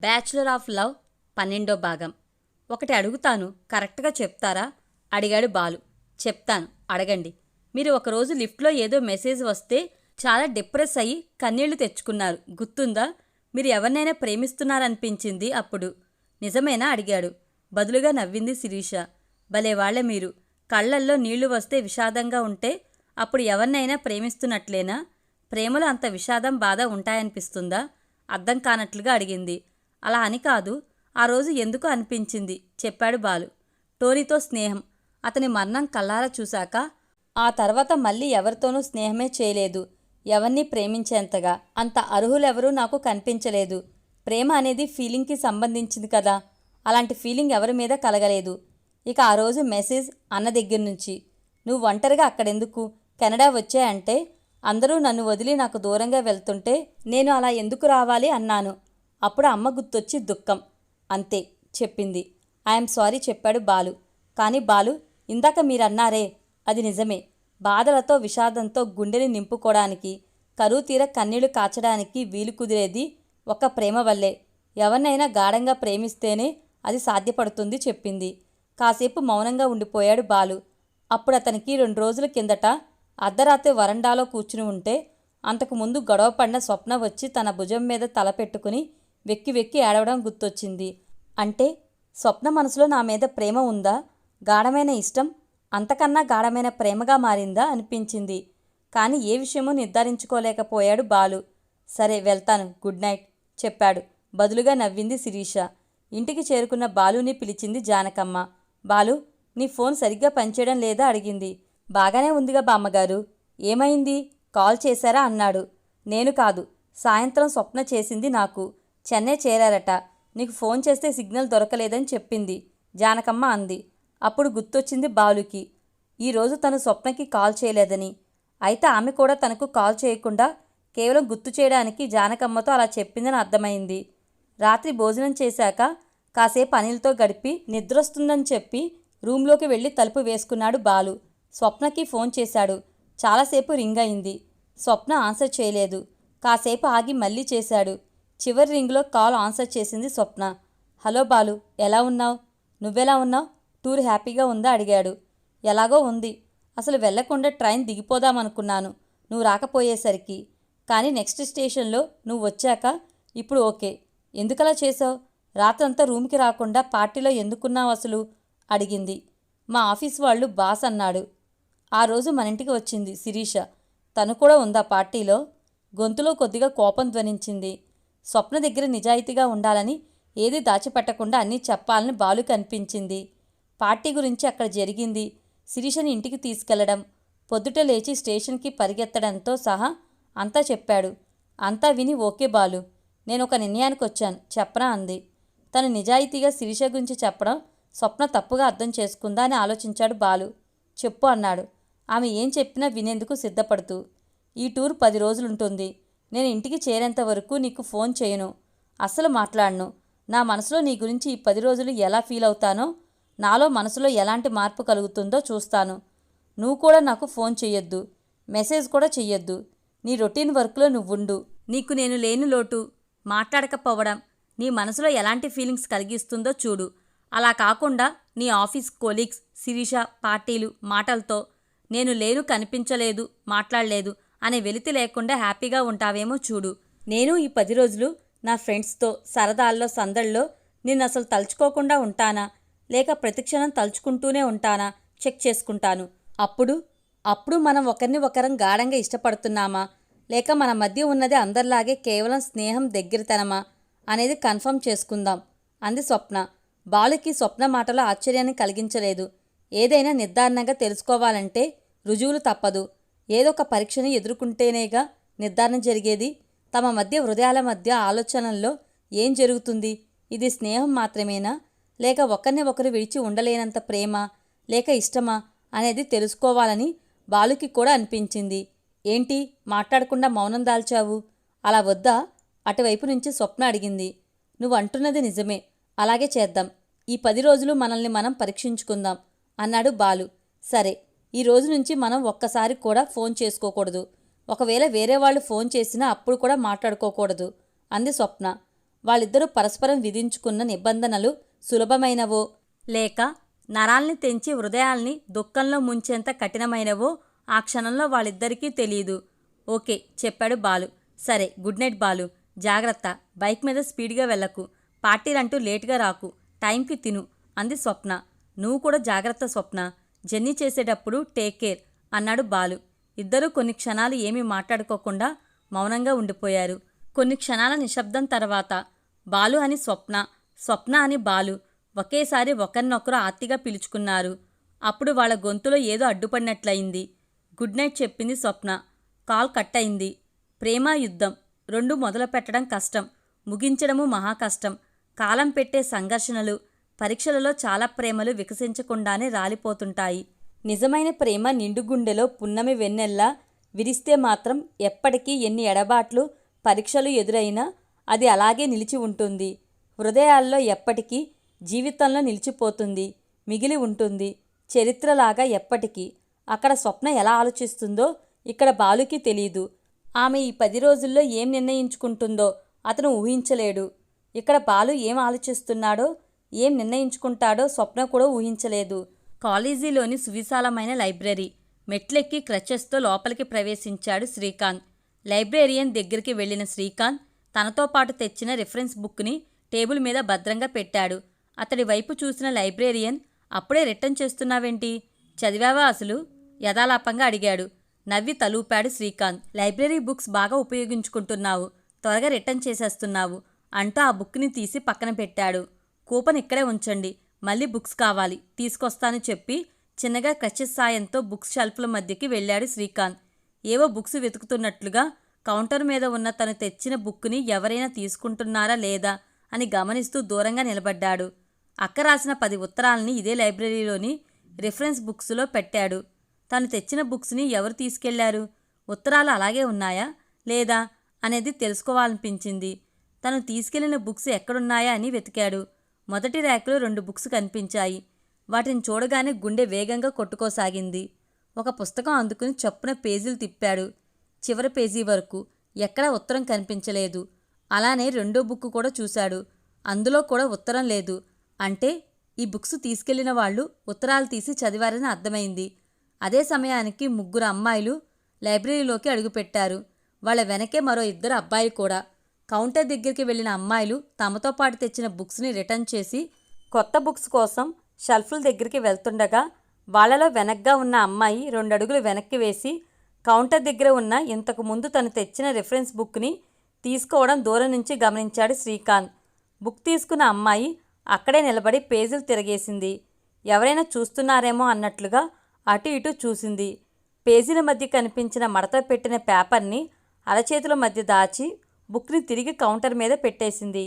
Bachelor of love పన్నెండో భాగం. ఒకటి అడుగుతాను కరెక్ట్గా చెప్తారా? అడిగాడు బాలు. చెప్తాను అడగండి. మీరు ఒకరోజు లిఫ్ట్లో ఏదో మెసేజ్ వస్తే చాలా డిప్రెస్ అయ్యి కన్నీళ్ళు తెచ్చుకున్నారు. గుర్తుందా? మీరు ఎవరినైనా ప్రేమిస్తున్నారనిపించింది అప్పుడు. నిజమేనా? అడిగాడు. బదులుగా నవ్వింది శిరీష. భలే వాళ్ళే మీరు. కళ్ళల్లో నీళ్ళు వస్తే విషాదంగా ఉంటే అప్పుడు ఎవరినైనా ప్రేమిస్తున్నట్లేనా? ప్రేమలో అంత విషాదం బాధ ఉంటాయనిపిస్తుందా? అర్థం కానట్లుగా అడిగింది. అలా అని కాదు. ఆ రోజు ఎందుకు అనిపించింది? చెప్పాడు బాలు. టోనీతో స్నేహం. అతని మరణం కల్లారా చూశాక ఆ తర్వాత మళ్ళీ ఎవరితోనూ స్నేహమే చేయలేదు. ఎవరిని ప్రేమించేంతగా. అంత అర్హులెవరూ నాకు కనిపించలేదు. ప్రేమ అనేది ఫీలింగ్కి సంబంధించింది కదా. అలాంటి ఫీలింగ్ ఎవరి మీద కలగలేదు. ఇక ఆ రోజు మెసేజ్ అన్న దగ్గర నుంచి నువ్వు ఒంటరిగా అక్కడెందుకు? కెనడా వచ్చాయంటే అందరూ నన్ను వదిలి నాకు దూరంగా వెళ్తుంటే నేను అలా ఎందుకు రావాలి? అన్నాను. అప్పుడు అమ్మ గుర్తొచ్చి దుఃఖం. అంతే చెప్పింది. ఐఎమ్ సారీ చెప్పాడు బాలు. కానీ బాలు ఇందాక మీరన్నారే అది నిజమే. బాధలతో విషాదంతో గుండెని నింపుకోవడానికి కరువు తీర కన్నీళ్ళు కాచడానికి వీలు కుదిరేది ఒక ప్రేమ వల్లే. ఎవరినైనా గాఢంగా ప్రేమిస్తేనే అది సాధ్యపడుతుంది చెప్పింది. కాసేపు మౌనంగా ఉండిపోయాడు బాలు. అప్పుడు అతనికి రెండు రోజుల కిందట అర్ధరాత్రి వరండాలో కూర్చుని ఉంటే అంతకుముందు గొడవ పడిన స్వప్న వచ్చి తన భుజం మీద తలపెట్టుకుని వెక్కి వెక్కి ఏడవడం గుర్తొచ్చింది. అంటే స్వప్న మనసులో నా మీద ప్రేమ ఉందా? గాఢమైన ఇష్టం? అంతకన్నా గాఢమైన ప్రేమగా మారిందా? అనిపించింది. కానీ ఏ విషయమూ నిర్ధారించుకోలేకపోయాడు బాలు. సరే వెళ్తాను. గుడ్ నైట్ చెప్పాడు. బదులుగా నవ్వింది శిరీష. ఇంటికి చేరుకున్న బాలుని పిలిచింది జానకమ్మ. బాలు నీ ఫోన్ సరిగ్గా పనిచేయడం లేదా? అడిగింది. బాగానే ఉందిగా బామ్మగారు. ఏమైంది? కాల్ చేశారా? అన్నాడు. నేను కాదు. సాయంత్రం స్వప్న చేసింది నాకు. చెన్నై చేరారట. నీకు ఫోన్ చేస్తే సిగ్నల్ దొరకలేదని చెప్పింది. జానకమ్మ అంది. అప్పుడు గుర్తొచ్చింది బాలుకి. ఈరోజు తను స్వప్నకి కాల్ చేయలేదని. అయితే ఆమె కూడా తనకు కాల్ చేయకుండా కేవలం గుర్తు చేయడానికి జానకమ్మతో అలా చెప్పిందని అర్థమైంది. రాత్రి భోజనం చేశాక కాసేపు అనిల్తో గడిపి నిద్రొస్తుందని చెప్పి రూంలోకి వెళ్ళి తలుపు వేసుకున్నాడు బాలు. స్వప్నకి ఫోన్ చేశాడు. చాలాసేపు రింగ్ అయింది. స్వప్న ఆన్సర్ చేయలేదు. కాసేపు ఆగి మళ్ళీ చేశాడు. చివరి రింగ్లో కాల్ ఆన్సర్ చేసింది స్వప్న. హలో బాలు ఎలా ఉన్నావు? నువ్వెలా ఉన్నావు? టూర్ హ్యాపీగా ఉందా? అడిగాడు. ఎలాగో ఉంది. అసలు వెళ్ళకుండా ట్రైన్ దిగిపోదామనుకున్నాను. నువ్వు రాకపోయేసరికి. కానీ నెక్స్ట్ స్టేషన్లో నువ్వు వచ్చాక ఇప్పుడు ఓకే. ఎందుకలా చేసావు రాత్రంతా రూమ్కి రాకుండా పార్టీలో ఎందుకున్నావు అసలు? అడిగింది. మా ఆఫీస్ వాళ్ళు బాస్ అన్నాడు. ఆ రోజు మన ఇంటికి వచ్చింది శిరీష. తను కూడా ఉందా పార్టీలో? గొంతులో కొద్దిగా కోపం ధ్వనించింది. స్వప్న దగ్గర నిజాయితీగా ఉండాలని ఏది దాచిపెట్టకుండా అన్నీ చెప్పాలని బాలుకి అనిపించింది పార్టీ గురించి అక్కడ జరిగింది. శిరీషని ఇంటికి తీసుకెళ్ళడం పొద్దుట లేచి స్టేషన్కి పరిగెత్తడంతో సహా అంతా చెప్పాడు. అంతా విని ఓకే బాలు నేను ఒక నిర్ణయానికి వచ్చాను చెప్పరా అంది. తను నిజాయితీగా శిరీష గురించి చెప్పడం స్వప్న తప్పుగా అర్థం చేసుకుందా అని ఆలోచించాడు బాలు. చెప్పు అన్నాడు. ఆమె ఏం చెప్పినా వినేందుకు సిద్ధపడుతూ. ఈ టూర్ పది రోజులుంటుంది. నేను ఇంటికి చేరేంత వరకు నీకు ఫోన్ చేయను అస్సలు మాట్లాడను. నా మనసులో నీ గురించి ఈ పది రోజులు ఎలా ఫీల్ అవుతానో నాలో మనసులో ఎలాంటి మార్పు కలుగుతుందో చూస్తాను. నువ్వు కూడా నాకు ఫోన్ చెయ్యొద్దు మెసేజ్ కూడా చెయ్యొద్దు. నీ రొటీన్ వర్క్లో నువ్వుండు. నీకు నేను లేని లోటు మాట్లాడకపోవడం నీ మనసులో ఎలాంటి ఫీలింగ్స్ కలిగిస్తుందో చూడు. అలా కాకుండా నీ ఆఫీస్ కొలీగ్స్ శిరీష పార్టీలు మాటలతో నేను లేను కనిపించలేదు మాట్లాడలేదు. అనే వెలితి లేకుండా హ్యాపీగా ఉంటావేమో చూడు. నేను ఈ పది రోజులు నా ఫ్రెండ్స్తో సరదాల్లో సందడిలో నిన్ను అసలు తలుచుకోకుండా ఉంటానా? లేక ప్రతిక్షణం తలుచుకుంటూనే ఉంటానా? చెక్ చేసుకుంటాను. అప్పుడు అప్పుడు మనం ఒకరిని ఒకరం గాఢంగా ఇష్టపడుతున్నామా? లేక మన మధ్య ఉన్నది అందరిలాగే కేవలం స్నేహం దగ్గరతనమా? అనేది కన్ఫర్మ్ చేసుకుందాం. అంది స్వప్న. బాలుకి స్వప్న మాటలో ఆశ్చర్యాన్ని కలిగించలేదు. ఏదైనా నిర్ధారణగా తెలుసుకోవాలంటే రుజువులు తప్పదు. ఏదో ఒక పరీక్షని ఎదుర్కొంటేనేగా నిర్ధారణ జరిగేది. తమ మధ్య హృదయాల మధ్య ఆలోచనల్లో ఏం జరుగుతుంది? ఇది స్నేహం మాత్రమేనా? లేక ఒకరిని ఒకరు విడిచి ఉండలేనంత ప్రేమ లేక ఇష్టమా అనేది తెలుసుకోవాలని బాలుకి కూడా అనిపించింది. ఏంటి? మాట్లాడకుండా మౌనం దాల్చావు? అలా వద్దా? అటువైపు నుంచి స్వప్న అడిగింది. నువ్వు అంటున్నది నిజమే. అలాగే చేద్దాం. ఈ పది రోజులు మనల్ని మనం పరీక్షించుకుందాం అన్నాడు బాలు. సరే. ఈ రోజు నుంచి మనం ఒక్కసారి కూడా ఫోన్ చేసుకోకూడదు. ఒకవేళ వేరే వాళ్ళు ఫోన్ చేసినా అప్పుడు కూడా మాట్లాడుకోకూడదు. అంది స్వప్న. వాళ్ళిద్దరూ పరస్పరం విధించుకున్న నిబంధనలు సులభమైనవో? లేక నరాల్ని తెంచి హృదయాల్ని దుఃఖంలో ముంచేంత కఠినమైనవో? ఆ క్షణంలో వాళ్ళిద్దరికీ తెలియదు ఓకే చెప్పాడు బాలు. సరే గుడ్ నైట్ బాలు. జాగ్రత్త. బైక్ మీద స్పీడ్గా వెళ్ళకు. పార్టీలంటూ లేటుగా రాకు. టైంకి తిను అంది స్వప్న. నువ్వు కూడా జాగ్రత్త స్వప్న. జర్నీ చేసేటప్పుడు టేక్ కేర్ అన్నాడు బాలు. ఇద్దరూ కొన్ని క్షణాలు ఏమీ మాట్లాడుకోకుండా మౌనంగా ఉండిపోయారు. కొన్ని క్షణాల నిశ్శబ్దం తర్వాత బాలు అని స్వప్న స్వప్న అని బాలు ఒకేసారి ఒకరినొకరు ఆర్తిగా పిలుచుకున్నారు. అప్పుడు వాళ్ళ గొంతులో ఏదో అడ్డుపడినట్లయింది. గుడ్ నైట్ చెప్పింది స్వప్న. కాల్ కట్ అయింది ప్రేమ యుద్ధం రెండు మొదలు పెట్టడం కష్టం ముగించడము మహా కష్టం. కాలం పెట్టే సంఘర్షణలు పరీక్షలలో చాలా ప్రేమలు వికసించకుండానే రాలిపోతుంటాయి. నిజమైన ప్రేమ నిండుగుండెలో పున్నమి వెన్నెల్లా విరిస్తే మాత్రం ఎప్పటికీ ఎన్ని ఎడబాట్లు పరీక్షలు ఎదురైనా అది అలాగే నిలిచి ఉంటుంది. హృదయాల్లో ఎప్పటికీ జీవితంలో నిలిచిపోతుంది మిగిలి ఉంటుంది. చరిత్రలాగా ఎప్పటికీ. అక్కడ స్వప్న ఎలా ఆలోచిస్తుందో ఇక్కడ బాలుకి తెలీదు. ఆమె ఈ పది రోజుల్లో ఏం నిర్ణయించుకుంటుందో అతను ఊహించలేడు. ఇక్కడ బాలు ఏం ఆలోచిస్తున్నాడో ఏం నిర్ణయించుకుంటాడో స్వప్న కూడా ఊహించలేదు. కాలేజీలోని సువిశాలమైన లైబ్రరీ. మెట్లెక్కి క్రచెస్తో లోపలికి ప్రవేశించాడు శ్రీకాంత్. లైబ్రేరియన్ దగ్గరికి వెళ్ళిన శ్రీకాంత్ తనతో పాటు తెచ్చిన రిఫరెన్స్ బుక్ని టేబుల్ మీద భద్రంగా పెట్టాడు. అతడి వైపు చూసిన లైబ్రేరియన్ అప్పుడే రిటర్న్ చేస్తున్నావేంటి? చదివావా అసలు? యథాలాపంగా అడిగాడు. నవ్వి తలూపాడు శ్రీకాంత్. లైబ్రరీ బుక్స్ బాగా ఉపయోగించుకుంటున్నావు. త్వరగా రిటర్న్ చేసేస్తున్నావు అంటూ ఆ బుక్ని తీసి పక్కన పెట్టాడు. కూపన్ ఇక్కడే ఉంచండి. మళ్ళీ బుక్స్ కావాలి. తీసుకొస్తాను చెప్పి చిన్నగా క్రచెస్ సాయంతో బుక్స్ షెల్ఫ్ల మధ్యకి వెళ్ళాడు శ్రీకాంత్. ఏవో బుక్స్ వెతుకుతున్నట్లుగా కౌంటర్ మీద ఉన్న తను తెచ్చిన బుక్ని ఎవరైనా తీసుకుంటున్నారా లేదా అని గమనిస్తూ దూరంగా నిలబడ్డాడు. అక్క రాసిన పది ఉత్తరాలని ఇదే లైబ్రరీలోని రిఫరెన్స్ బుక్స్లో పెట్టాడు. తను తెచ్చిన బుక్స్ని ఎవరు తీసుకెళ్ళారు? ఉత్తరాలు అలాగే ఉన్నాయా? లేదా? అనేది తెలుసుకోవాలనిపించింది. తను తీసుకెళ్ళిన బుక్స్ ఎక్కడున్నాయా అని వెతికాడు. మొదటి ర్యాక్లో రెండు బుక్స్ కనిపించాయి. వాటిని చూడగానే గుండె వేగంగా కొట్టుకోసాగింది. ఒక పుస్తకం అందుకుని చప్పున పేజీలు తిప్పాడు. చివరి పేజీ వరకు ఎక్కడా ఉత్తరం కనిపించలేదు. అలానే రెండో బుక్ కూడా చూశాడు. అందులో కూడా ఉత్తరం లేదు. అంటే ఈ బుక్స్ తీసుకెళ్ళిన వాళ్ళు ఉత్తరాలు తీసి చదివారని అర్థమైంది. అదే సమయానికి ముగ్గురు అమ్మాయిలు లైబ్రరీలోకి అడుగుపెట్టారు. వాళ్ళ వెనకే మరో ఇద్దరు అబ్బాయిలు కూడా. కౌంటర్ దగ్గరికి వెళ్ళిన అమ్మాయిలు తమతో పాటు తెచ్చిన బుక్స్ని రిటర్న్ చేసి కొత్త బుక్స్ కోసం షెల్ఫ్ల దగ్గరికి వెళ్తుండగా వాళ్ళలో వెనక్గా ఉన్న అమ్మాయి రెండు అడుగులు వెనక్కి వేసి కౌంటర్ దగ్గర ఉన్న ఇంతకు ముందు తను తెచ్చిన రిఫరెన్స్ బుక్ని తీసుకోవడం దూరం నుంచి గమనించాడు శ్రీకాంత్. బుక్ తీసుకున్న అమ్మాయి అక్కడే నిలబడి పేజీలు తిరగేసింది. ఎవరైనా చూస్తున్నారేమో అన్నట్లుగా అటు ఇటు చూసింది. పేజీల మధ్య కనిపించిన మడత పెట్టిన పేపర్ని అరచేతుల మధ్య దాచి బుక్ని తిరిగి కౌంటర్ మీద పెట్టేసింది.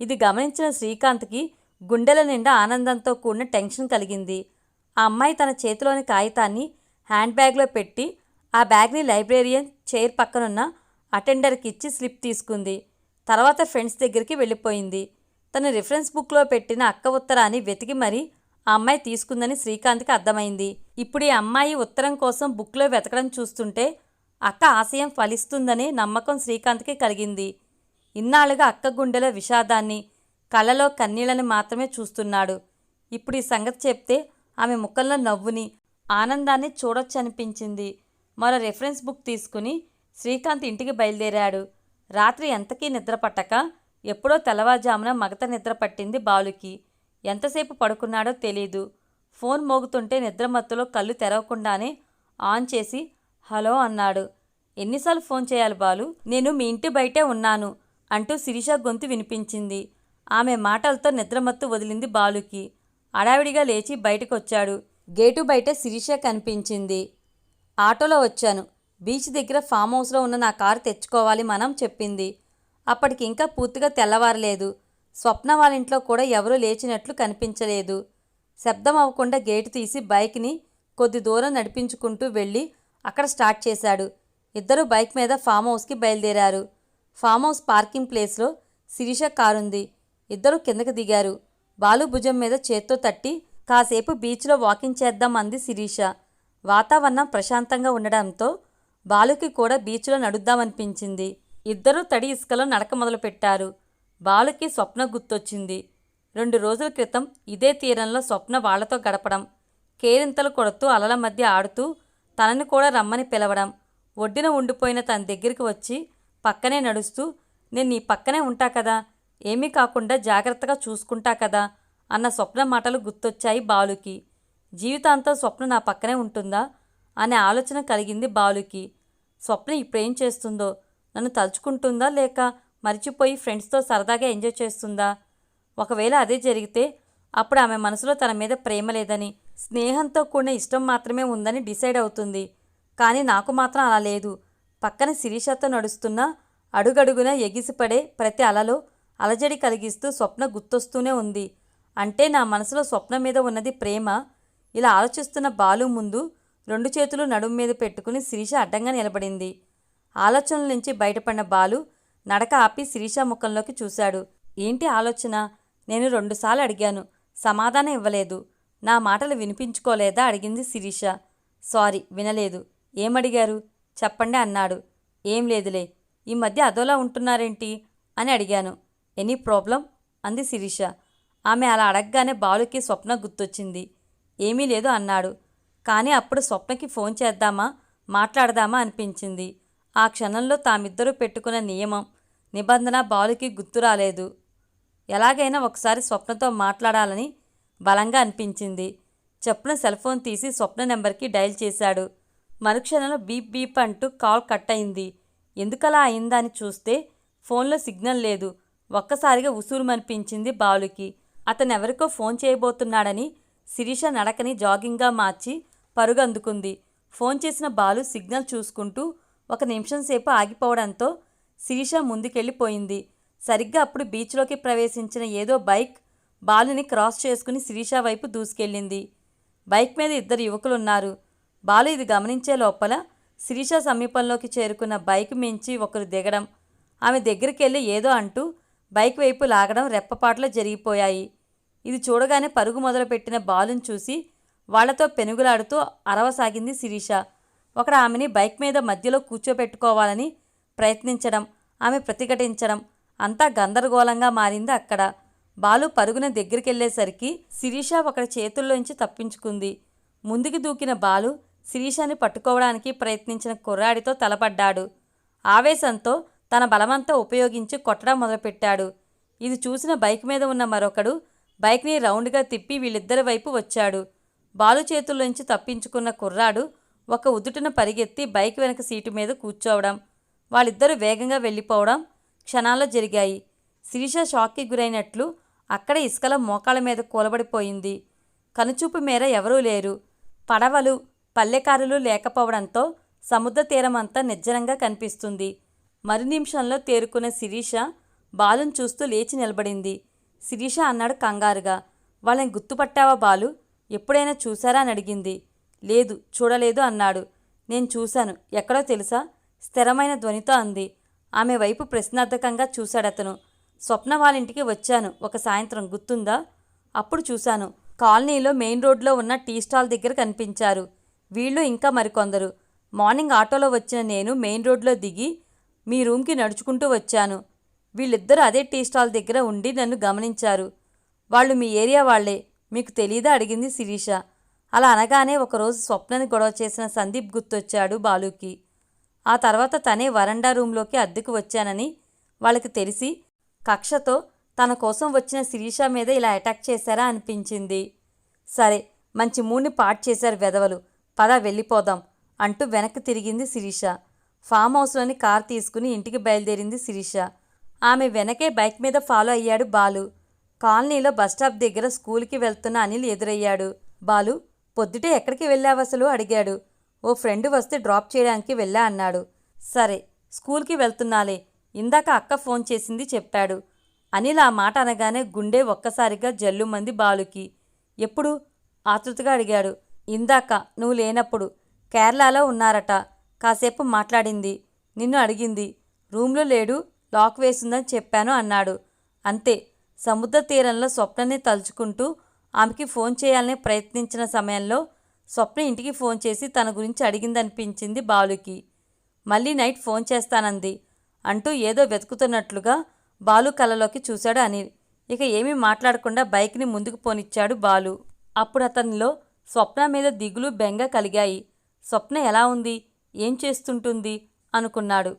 ఇది గమనించిన శ్రీకాంత్కి గుండెల నిండా ఆనందంతో కూడిన టెన్షన్ కలిగింది. ఆ అమ్మాయి తన చేతిలోని కాగితాన్ని హ్యాండ్ బ్యాగ్లో పెట్టి ఆ బ్యాగ్ని లైబ్రేరియన్ చైర్ పక్కనున్న అటెండర్కి ఇచ్చి స్లిప్ తీసుకుంది. తర్వాత ఫ్రెండ్స్ దగ్గరికి వెళ్ళిపోయింది. తన రిఫరెన్స్ బుక్లో పెట్టిన అక్క ఉత్తరాన్ని వెతికి మరీ ఆ అమ్మాయి తీసుకుందని శ్రీకాంత్కి అర్థమైంది. ఇప్పుడు ఈ అమ్మాయి ఉత్తరం కోసం బుక్లో వెతకడం చూస్తుంటే అక్క ఆశయం ఫలిస్తుందనే నమ్మకం శ్రీకాంత్కి కలిగింది. ఇన్నాళ్ళుగా అక్క గుండెలో విషాదాన్ని కలలో కన్నీళ్ళని మాత్రమే చూస్తున్నాడు. ఇప్పుడు ఈ సంగతి చెప్తే ఆమె ముఖంలో నవ్వుని ఆనందాన్ని చూడొచ్చనిపించింది. మరో రెఫరెన్స్ బుక్ తీసుకుని శ్రీకాంత్ ఇంటికి బయలుదేరాడు. రాత్రి ఎంతకీ నిద్రపట్టక ఎప్పుడో తెల్లవారుజామున మగత నిద్ర పట్టింది బాలుకి. ఎంతసేపు పడుకున్నాడో తెలీదు. ఫోన్ మోగుతుంటే నిద్రమత్తులో కళ్ళు తెరవకుండానే ఆన్ చేసి హలో అన్నాడు. ఎన్నిసార్లు ఫోన్ చేయాలి బాలు? నేను మీ ఇంటి బయటే ఉన్నాను అంటూ శిరీష గొంతు వినిపించింది. ఆమె మాటలతో నిద్రమత్తు వదిలింది బాలుకి. అడావిడిగా లేచి బయటకొచ్చాడు. గేటు బయట శిరీష కనిపించింది. ఆటోలో వచ్చాను. బీచ్ దగ్గర ఫామ్ హౌస్లో ఉన్న నా కారు తెచ్చుకోవాలి మనం చెప్పింది. అప్పటికి ఇంకా పూర్తిగా తెల్లవారలేదు. స్వప్న వాళ్ళ ఇంట్లో కూడా ఎవరూ లేచినట్లు కనిపించలేదు. శబ్దం అవ్వకుండా గేటు తీసి బైక్ని కొద్ది దూరం నడిపించుకుంటూ వెళ్ళి అక్కడ స్టార్ట్ చేశాడు. ఇద్దరు బైక్ మీద ఫామ్ హౌస్కి బయలుదేరారు. ఫామ్ హౌస్ పార్కింగ్ ప్లేస్లో శిరీష కారుంది. ఇద్దరు కిందకి దిగారు. బాలు భుజం మీద చేత్తో తట్టి కాసేపు బీచ్లో వాకింగ్ చేద్దాం అంది శిరీష. వాతావరణం ప్రశాంతంగా ఉండడంతో బాలుకి కూడా బీచ్లో నడుద్దామనిపించింది. ఇద్దరూ తడి ఇసుకలో నడక మొదలుపెట్టారు. బాలుకి స్వప్న గుర్తొచ్చింది. రెండు రోజుల క్రితం ఇదే తీరంలో స్వప్న వాళ్ళతో గడపడం. కేరింతలు కొడుతూ అలల మధ్య ఆడుతూ తనని కూడా రమ్మని పిలవడం. ఒడ్డున ఉండిపోయిన తన దగ్గరికి వచ్చి పక్కనే నడుస్తూ నేను నీ పక్కనే ఉంటా కదా. ఏమీ కాకుండా జాగ్రత్తగా చూసుకుంటా కదా అన్న స్వప్న మాటలు గుర్తొచ్చాయి బాలుకి. జీవితాంతం స్వప్న నా పక్కనే ఉంటుందా? అనే ఆలోచన కలిగింది బాలుకి. స్వప్న ఇప్పుడేం చేస్తుందో? నన్ను తలుచుకుంటుందా లేక మర్చిపోయి ఫ్రెండ్స్తో సరదాగా ఎంజాయ్ చేస్తుందా? ఒకవేళ అదే జరిగితే అప్పుడు ఆమె మనసులో తన మీద ప్రేమ లేదని స్నేహంతో కూడిన ఇష్టం మాత్రమే ఉందని డిసైడ్ అవుతుంది. కానీ నాకు మాత్రం అలా లేదు. పక్కన శిరీషతో నడుస్తున్న అడుగడుగున ఎగిసిపడే ప్రతి అలలో అలజడి కలిగిస్తూ స్వప్న గుర్తొస్తూనే ఉంది. అంటే నా మనసులో స్వప్న మీద ఉన్నది ప్రేమ. ఇలా ఆలోచిస్తున్న బాలు ముందు రెండు చేతులు నడుము మీద పెట్టుకుని శిరీష అడ్డంగా నిలబడింది. ఆలోచనల నుంచి బయటపడిన బాలు నడక ఆపి శిరీష ముఖంలోకి చూశాడు. ఏంటి ఆలోచన? నేను రెండుసార్లు అడిగాను. సమాధానం ఇవ్వలేదు. నా మాటలు వినిపించుకోలేదా? అడిగింది శిరీష. సారీ వినలేదు. ఏమడిగారు? చెప్పండి అన్నాడు. ఏం లేదులే. ఈ మధ్య అదోలా ఉంటున్నారేంటి? అని అడిగాను. Any problem? అంది శిరీష. ఆమె అలా అడగగానే బాలుకి స్వప్న గుర్తొచ్చింది. ఏమీ లేదు అన్నాడు. కానీ అప్పుడు స్వప్నకి ఫోన్ చేద్దామా? మాట్లాడదామా? అనిపించింది. ఆ క్షణంలో తామిద్దరూ పెట్టుకున్న నియమం నిబంధన బాలుకి గుర్తు రాలేదు. ఎలాగైనా ఒకసారి స్వప్నతో మాట్లాడాలని బలంగా అనిపించింది. చెప్పున సెల్ ఫోన్ తీసి స్వప్న నెంబర్కి డయల్ చేశాడు. మరుక్షణంలో బీప్ బీప్ అంటూ కాల్ కట్ అయింది ఎందుకలా అయిందా అని చూస్తే ఫోన్లో సిగ్నల్ లేదు. ఒక్కసారిగా ఉసూరుమనిపించింది బాలుకి. అతనెవరికో ఫోన్ చేయబోతున్నాడని శిరీష నడకని జాగింగ్గా మార్చి పరుగందుకుంది ఫోన్ చేసిన బాలు సిగ్నల్ చూసుకుంటూ ఒక నిమిషం సేపు ఆగిపోవడంతో శిరీష ముందుకెళ్ళిపోయింది. సరిగ్గా అప్పుడు బీచ్లోకి ప్రవేశించిన ఏదో బైక్ బాలుని క్రాస్ చేసుకుని శిరీష వైపు దూసుకెళ్ళింది. బైక్ మీద ఇద్దరు యువకులున్నారు. బాలు ఇది గమనించే లోపల శిరీష సమీపంలోకి చేరుకున్న బైక్ మించి ఒకరు దిగడం ఆమె దగ్గరికి వెళ్ళి ఏదో అంటూ బైక్ వైపు లాగడం రెప్పపాట్లో జరిగిపోయాయి. ఇది చూడగానే పరుగు మొదలుపెట్టిన బాలుని చూసి వాళ్ళతో పెనుగులాడుతూ అరవసాగింది శిరీష. ఒకడు ఆమెని బైక్ మీద మధ్యలో కూర్చోబెట్టుకోవాలని ప్రయత్నించడం ఆమె ప్రతిఘటించడం అంతా గందరగోళంగా మారింది అక్కడ. బాలు పరుగున దగ్గరికెళ్ళేసరికి శిరీష ఒకడి చేతుల్లోంచి తప్పించుకుంది. ముందుకు దూకిన బాలు శిరీషని పట్టుకోవడానికి ప్రయత్నించిన కుర్రాడితో తలపడ్డాడు. ఆవేశంతో తన బలమంతా ఉపయోగించి కొట్టడం మొదలుపెట్టాడు. ఇది చూసిన బైక్ మీద ఉన్న మరొకడు బైక్ని రౌండ్గా తిప్పి వీళ్ళిద్దరి వైపు వచ్చాడు. బాలు చేతుల్లోంచి తప్పించుకున్న కుర్రాడు ఒక ఉదుటిన పరిగెత్తి బైక్ వెనక సీటు మీద కూర్చోవడం వాళ్ళిద్దరూ వేగంగా వెళ్ళిపోవడం క్షణాల్లో జరిగాయి. శిరీష షాక్కి గురైనట్లు అక్కడ ఇసుకల మోకాళ్ళ మీద కూలబడిపోయింది. కనుచూపు మేర ఎవరూ లేరు. పడవలు పల్లెకారులు లేకపోవడంతో సముద్ర తీరమంతా నిర్జనంగా కనిపిస్తుంది. మరు నిమిషంలో తేరుకున్న శిరీష బాలుని చూస్తూ లేచి నిలబడింది. శిరీష అన్నాడు కంగారుగా వాళ్ళని గుర్తుపట్టావా బాలు? ఎప్పుడైనా చూసారా అని అడిగింది. లేదు చూడలేదు అన్నాడు. నేను చూశాను. ఎక్కడో తెలుసా? స్థిరమైన ధ్వనితో అంది. ఆమె వైపు ప్రశ్నార్థకంగా చూశాడతను. స్వప్న వాళ్ళింటికి వచ్చాను. ఒక సాయంత్రం గుర్తుందా? అప్పుడు చూశాను. కాలనీలో మెయిన్ రోడ్లో ఉన్న టీ స్టాల్ దగ్గర కనిపించారు. వీళ్ళు ఇంకా మరికొందరు. మార్నింగ్ ఆటోలో వచ్చిన నేను మెయిన్ రోడ్లో దిగి మీ రూమ్కి నడుచుకుంటూ వచ్చాను. వీళ్ళిద్దరూ అదే టీ స్టాల్ దగ్గర ఉండి నన్ను గమనించారు. వాళ్ళు మీ ఏరియా వాళ్ళే మీకు తెలీదా? అడిగింది శిరీష. అలా అనగానే ఒకరోజు స్వప్నని గొడవ చేసిన సందీప్ గుర్తొచ్చాడు బాలుకి. ఆ తర్వాత తనే వరండా రూంలోకి అద్దెకు వచ్చానని వాళ్ళకి తెలిసి కక్షతో తన కోసం వచ్చిన శిరీష మీద ఇలా అటాక్ చేశారా అనిపించింది. సరే మంచి మూడ్ని పాట్ చేశారు వెధవలు. పద వెళ్ళిపోదాం అంటూ వెనక్కి తిరిగింది శిరీష. ఫామ్ హౌస్లోని కార్ తీసుకుని ఇంటికి బయలుదేరింది శిరీష. ఆమె వెనకే బైక్ మీద ఫాలో అయ్యాడు బాలు. కాలనీలో బస్టాప్ దగ్గర స్కూల్కి వెళ్తున్న అనిల్ ఎదురయ్యాడు. బాలు పొద్దుటే ఎక్కడికి వెళ్ళావు అసలు? అడిగాడు. ఓ ఫ్రెండ్ వస్తే డ్రాప్ చేయడానికి వెళ్ళా అన్నాడు. సరే స్కూల్కి వెళ్తున్నాలే. ఇందాక అక్క ఫోన్ చేసింది చెప్పాడు. అనిల్ ఆ మాట అనగానే గుండె ఒక్కసారిగా జల్లుమంది బాలుకి. ఎప్పుడు? ఆతృతగా అడిగాడు. ఇందాక నువ్వు లేనప్పుడు. కేరళలో ఉన్నారట. కాసేపు మాట్లాడింది. నిన్ను అడిగింది. రూమ్లో లేడు. లాక్ వేసిందని చెప్పాను అన్నాడు. అంతే. సముద్ర తీరంలో స్వప్నని తలుచుకుంటూ ఆమెకి ఫోన్ చేయాలని ప్రయత్నించిన సమయంలో స్వప్న ఇంటికి ఫోన్ చేసి తన గురించి అడిగిందనిపించింది బాలుకి. మళ్ళీ నైట్ ఫోన్ చేస్తానంది. అంటూ ఏదో వెతుకుతున్నట్లుగా బాలు కళ్ళలోకి చూశాడు అనిల్. ఇక ఏమీ మాట్లాడకుండా బైక్ని ముందుకు పోనిచ్చాడు బాలు. అప్పుడు అతనిలో స్వప్న మీద దిగులు బెంగ కలిగాయి. స్వప్న ఎలా ఉంది? ఏం చేస్తుంటుంది? అనుకున్నాడు.